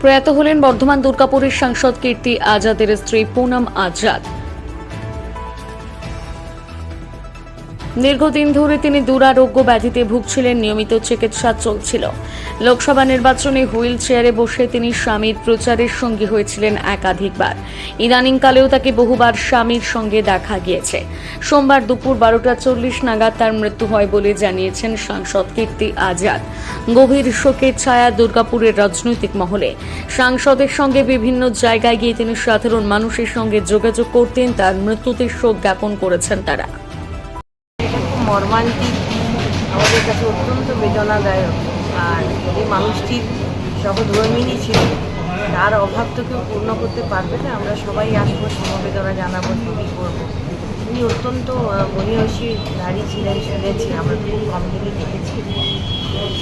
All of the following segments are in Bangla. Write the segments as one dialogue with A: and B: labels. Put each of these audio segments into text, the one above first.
A: প্রয়াত হলেন বর্ধমান দুর্গাপুরের সাংসদ কীর্তি আজাদের স্ত্রী পুনম আজাদ। দীর্ঘদিন ধরে তিনি দুরারোগ্য ব্যাধিতে ভুগছিলেন, নিয়মিত চিকিৎসা চলছিল। লোকসভা নির্বাচনে হুইল চেয়ারে বসে তিনি স্বামীর প্রচারের সঙ্গী হয়েছিলেন একাধিকবার। ইদানিংকালেও তাকে বহুবার স্বামীর সঙ্গে দেখা গিয়েছে। সোমবার দুপুর বারোটা চল্লিশ নাগাদ তার মৃত্যু হয় বলে জানিয়েছেন সাংসদ কীর্তি আজাদ। গভীর শোকের ছায়া দুর্গাপুরের রাজনৈতিক মহলে। সাংসদের সঙ্গে বিভিন্ন জায়গায় গিয়ে তিনি সাধারণ মানুষের সঙ্গে যোগাযোগ করতেন, তার মৃত্যুতে শোক জ্ঞাপন করেছেন তারা।
B: মর্মান্তিক, আমাদের কাছে অত্যন্ত বেদনাদায়ক। আর এই মানুষটির সহধর্মিনী ছিলেন তার অভাব তো কেউ পূর্ণ করতে পারবে না। আমরা সবাই আসব, সমবেদনা জানাব ছবি করব। উনি অত্যন্ত মনীয়সী নারী ছিলেন শুনেছি আমরা খুব কম দিনই দেখেছি।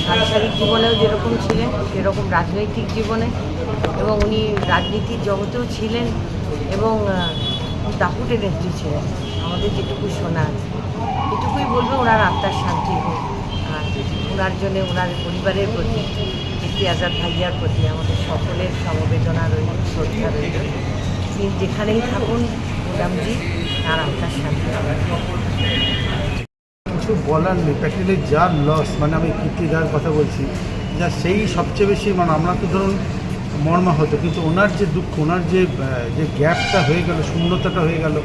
B: সাংসারিক জীবনেও যেরকম ছিলেন, সেরকম রাজনৈতিক জীবনে। এবং উনি রাজনীতির জগতেও ছিলেন এবং দাপুটে নেত্রী ছিলেন। আমাদের যেটুকু শোনা বলব ওনার আত্মার শান্তি হোক। আর ওনার জন্য ওনার পরিবারের প্রতি কীর্তি আজাদ ভাইয়ার প্রতি আমাদের সকলের সমবেদনা রইল, শ্রদ্ধা রইল। তিনি যেখানেই থাকুন মোটামুটি তার আত্মার শান্তি
C: কিছু বলার নেই প্র্যাকটিক্যালি যা লস মানে আমি কীর্তিদার কথা বলছি, যা সেই সবচেয়ে বেশি মানে আমরা তো ধরুন মর্মা হতো কিন্তু ওনার যে দুঃখ, ওনার যে যে গ্যাপটা হয়ে গেল, শূন্যতাটা হয়ে গেল,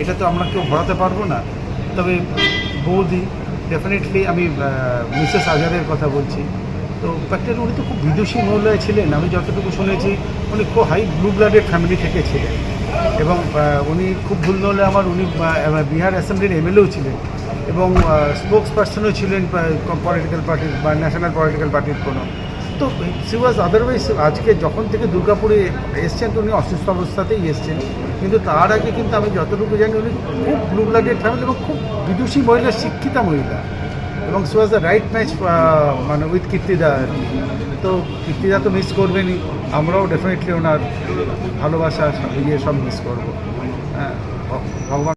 C: এটা তো আমরা কেউ ভরাতে পারব না। তবে বৌদি ডেফিনেটলি আমি মিসেস আজাদের কথা বলছি। তো প্যাক্টের উনি তো খুব বিদুষী মহলায় ছিলেন। আমি যতটুকু শুনেছি, উনি খুব হাই ব্লু ব্লাডের ফ্যামিলি থেকে ছিলেন। এবং উনি খুব ভুল হলে আমার, উনি বিহার অ্যাসেম্বলির এমএলএও ছিলেন। এবং স্পোক্স পার্সনও ছিলেন পলিটিক্যাল পার্টির বা ন্যাশনাল পলিটিক্যাল পার্টির কোনো। তো সি ওয়াজ আদারওয়াইজ আজকে যখন থেকে দুর্গাপুরে এসছেন তো উনি অসুস্থ অবস্থাতেই এসছেন। কিন্তু তার আগে কিন্তু আমি যতটুকু জানি উনি খুব ব্লু ব্লাডেড ফ্যামিলি এবং খুব বিদুষী মহিলা, শিক্ষিতা মহিলা। এবং she was the right match মানে উইথ কীর্তিদা আর। তো কীর্তিদা তো মিস করবেনই। আমরাও ডেফিনেটলি ওনার ভালোবাসা ইয়ে সব মিস করব। হ্যাঁ ভগবান